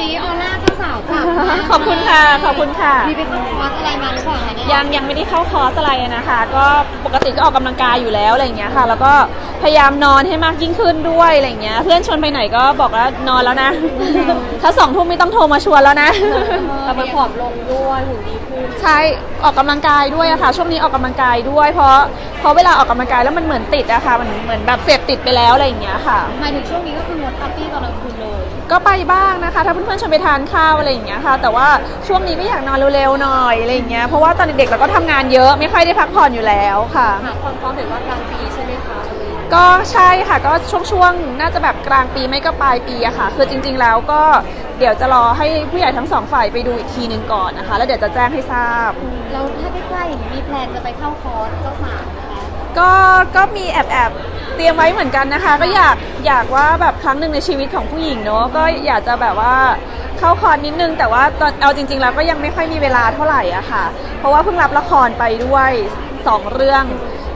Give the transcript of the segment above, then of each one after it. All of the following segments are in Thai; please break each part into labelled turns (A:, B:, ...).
A: นี้ออร่าเจ้าสาวจับมาก
B: ขอบคุณค่ะ ขอบคุณค่ะ
A: มีไปเข้าคอร์สอะไรมาหรือเปล่าคะเนี่ย
B: ยังยังไม่ได้เข้าคอร์สอะไรนะคะ ก็ปกติก็ออกกำลังกายอยู่แล้วอะไรอย่างเงี้ยค่ะ แล้วก็พยายามนอนให้มากยิ่งขึ้นด้วยอะไรอย่างเงี้ย เพื่อนชวนไปไหนก็บอกว่านอนแล้วนะ ถ้าสองทุ่มไม่ต้องโทรมาชวนแล้วนะ
C: แต่มันผอมลงด้วยหุ่นดีขึ้น
B: ใช่ ออกกำลังกายด้วยอะค่ะ ช่วงนี้ออกกำลังกายด้วย เพราะเพราะเวลาออกกำลังกายแล้วมันเหมือนติดอะค่ะ มันเหมือนแบบเสพติดไปแล้วอะไรอย่างเงี้ยค่ะ
A: หมายถึงช่วงนี้ก็คืองดปาร์ตี้ตอนกลางคืนเลย
B: ก็ไปบ้างนะคะ ถ้าเพื่อนๆชวนไปทานข้าวอะไรอย่างเงี้ยค่ะ แต่ว่าช่วงนี้ก็อยากนอนเร็วๆหน่อยอะไรอย่างเงี้ยเพราะว่าตอนเด็กๆเราก็ทำงานเยอะไม่ค่อยได้พักผ่อนอยู่แล้วค่ะ
C: หาความพร้อมเห็นว่ากลางปีใช่ไหมคะตอนนี้
B: ก็ใช่ค่ะก็ช่วงๆน่าจะแบบกลางปีไม่ก็ปลายปีอะค่ะ คือจริง ๆ แล้วก็เดี๋ยวจะรอให้ผู้ใหญ่ทั้งสองฝ่ายไปดูอีกทีหนึ่งก่อนนะคะ แล้วเดี๋ยวจะแจ้งให้ทราบ
A: แล้วถ้าใกล้ๆอย่างนี้มีแพลนจะไปเข้าคอร์สเจ้าสาวนะคะ
B: ก็ก็มีแอบแอบเตรียมไว้เหมือนกันนะคะ ก็อยากอยากว่าแบบครั้งหนึ่งในชีวิตของผู้หญิงเนาะก็อยากจะแบบว่าเข้าคอนนิดนึง แต่ว่าตอนเอาจริง ๆ แล้วก็ยังไม่ค่อยมีเวลาเท่าไหร่อะค่ะ เพราะว่าเพิ่งรับละครไปด้วยสองเรื่อง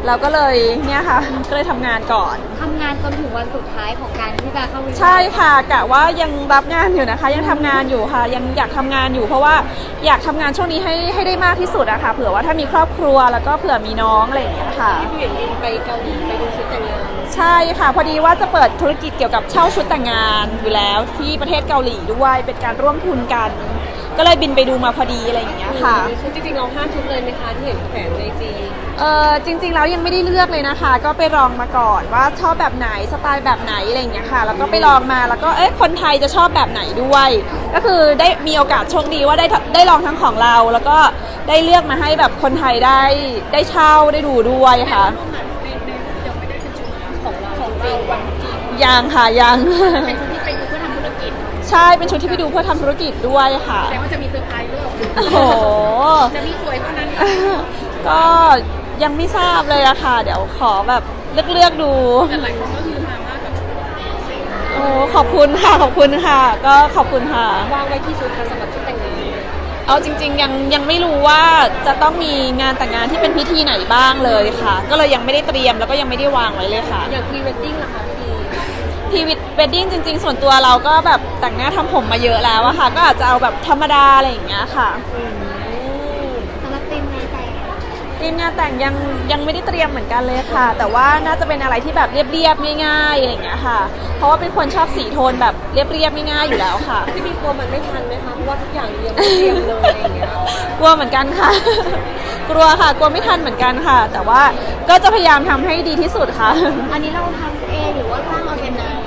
B: เราก็เลยเนี่ยค่ะ ก็เลยทำงานก่อน
A: ทำงานจนถึงวันสุดท้ายของการที่จะเข้าวิทยาลัย
B: ใช่ค่ะกะว่ายังรับงานอยู่นะคะ ยังทำงานอยู่ค่ะ ยังอยากทำงานอยู่ เพราะว่าอยากทำงานช่วงนี้ให้ให้ได้มากที่สุดอะค่ะเผื่อว่าถ้ามีครอบครัวแล้วก็เผื่อมีน้องอะไรอย่างเงี้ยค่ะ
C: พี่เห็นบินไปเกาหลีไปดูชุดแต่งงาน
B: ใช่ค่ะ พอดีว่าจะเปิดธุรกิจเกี่ยวกับเช่าชุดแต่งงานอยู่แล้วที่ประเทศเกาหลีด้วยเป็นการร่วมทุนกัน ก็เลยบินไปดูมาพอดีอะไรอย่างเงี้ยค่ะ
C: ชุดจริงๆเราห้าชุดเลยไหมคะที่เห็นแขวนในจี
B: เออจริง ๆ แล้วยังไม่ได้เลือกเลยนะคะ ก็ไปลองมาก่อนว่าชอบแบบไหนสไตล์แบบไหนอะไรอย่างเงี้ยค่ะ แล้วก็ไปลองมาแล้วก็เอ๊ะคนไทยจะชอบแบบไหนด้วย ก็คือได้มีโอกาสโชคดีว่าได้ได้ลองทั้งของเรา แล้วก็ได้เลือกมาให้แบบคนไทยได้ได้เช่าได้ดูด้วยค่ะ
C: ของเราของจริงวันจริง
B: ยังค่ะยัง ใช่เป็นชุดที่ไปดูเพื่อทำธุรกิจด้วยค่ะ
A: แต่ว่าจะมีเซอร์ไพรส์ด้วย
B: โอ้โห
A: จะมีสวยเท่านั้น
B: ก็ยังไม่ทราบเลยอะค่ะ เดี๋ยวขอแบบเลือกเลือกๆดู
A: แต่หลายคนก็คือมามากกับ
B: โอ้ขอบคุณค่ะขอบคุณค่ะ ก็ขอบคุณค่ะ
C: วางไว้ที่ชุดค่ะสำหรับชุดแต่งงาน
B: เอาจริง ๆ ยังยังไม่รู้ว่าจะต้องมีงานแต่งงานที่เป็นพิธีไหนบ้างเลยค่ะ ก็เลยยังไม่ได้เตรียมแล้วก็ยังไม่ได้วางไว้เลยค่ะ
C: อย่างพรีเวดดิ้งล่ะคะ พี่
B: พรีเวดดิ้งจริง ๆ ส่วนตัวเราก็แบบแต่งหน้าทำผมมาเยอะแล้วอะค่ะ ก็อาจจะเอาแบบธรรมดาอะไรอย่างเงี้ยค่ะ
A: สำหรับตีมงานแต่ง
B: ทีมงานแต่งยังยังไม่ได้เตรียมเหมือนกันเลยค่ะ แต่ว่าน่าจะเป็นอะไรที่แบบเรียบๆง่ายๆอะไรอย่างเงี้ยค่ะ เพราะว่าเป็นคนชอบสีโทนแบบเรียบๆง่ายๆอยู่แล้วค่ะ
C: พี่บีกลัวมันไม่ทันไหมคะเพราะว่าทุกอย่างเรียงไม่เตรียมเลยอะไรอย่างเงี้ย
B: กลัวเหมือนกันค่ะ กลัวค่ะ กลัวไม่ทันเหมือนกันค่ะ แต่ว่าก็จะพยายามทำให้ดีที่สุดค่ะ
A: อันนี้เราทำเองหรือว่าจ้างออแกไนซ์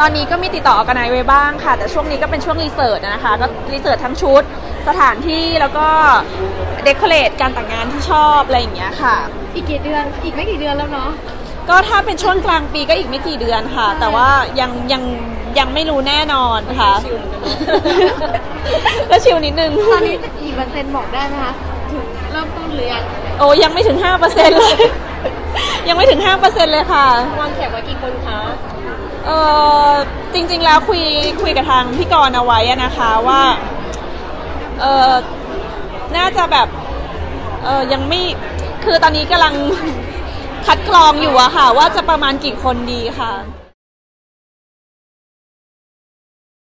B: ตอนนี้ก็มีติดต่อออกกันไนไว้บ้างค่ะ แต่ช่วงนี้ก็เป็นช่วงรีเสิร์ชนะคะ ก็รีเสิร์ชทั้งชุด สถานที่แล้วก็เดคอเรทการแต่งงานที่ชอบอะไรอย่างเงี้ยค่ะ
A: อีกกี่เดือน อีกไม่กี่เดือนแล้วเนาะ
B: ก็ถ้าเป็นช่วงกลางปีก็อีกไม่กี่เดือนค่ะ แต่ว่ายังยังยังไม่รู้แน่นอนค่ะ
C: ชิลเหมือนกัน
B: ก็ชิลนิดนึง
A: ตอนนี้จะกี่เปอร์เซ็นต์บอกได้ไหมคะถึง เริ่มต้นหรือยัง
B: โอ้ยังไม่ถึง 5%เลย ยังไม่ถึง 5%เลยค่ะ
C: วางแขกไว้กี่คนคะ
B: เออจริง ๆ แล้วคุยคุยกับทางพี่กรณ์เอาไว้อะนะคะว่า เออน่าจะแบบ เออยังไม่ คือตอนนี้กำลัง คัดกรองอยู่อะค่ะ ว่าจะประมาณกี่คนดีค่ะ